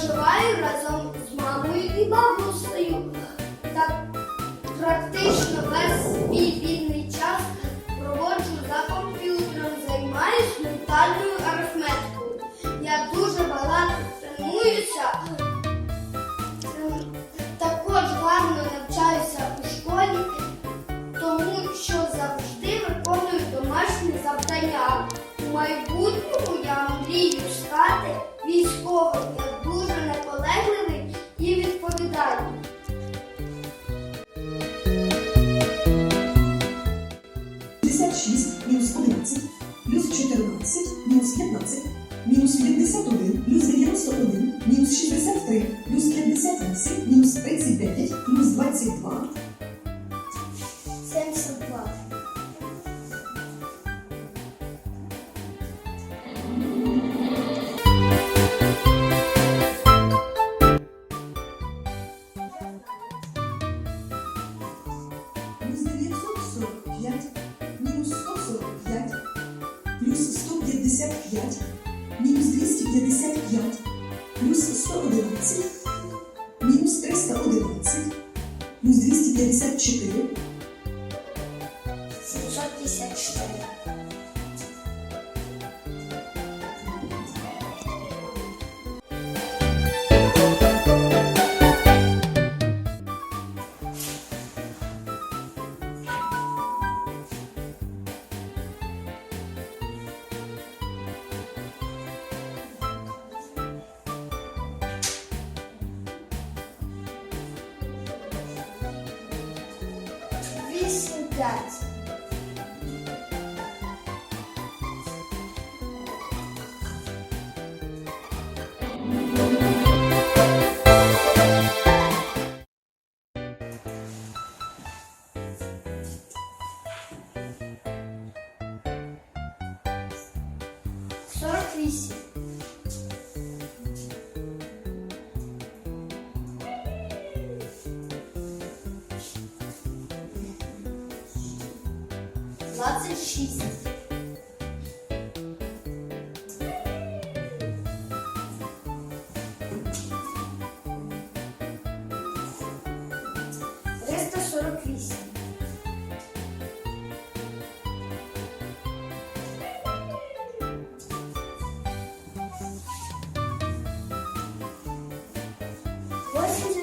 Проживаю разом з мамою і бабусею. Та практично весь свій вільний час проводжу за комп'ютером, займаюсь ментальною арифметикою. Я дуже багато тренуюся. Також гарно навчаюся у школі, тому що завжди виконую домашні завдання. У майбутньому я мрію стати військовим. Дуже наполегливий і відповідальний. Мінус 11, плюс 14, мінус 15, мінус 51, плюс 91, мінус 63, плюс 58, мінус 39, плюс 22, 155, мінус 255, плюс 111, мінус 311, плюс 254, 754. П'ять. Сорок вісім. Двадцять шість. Триста сорок. Восемьдесят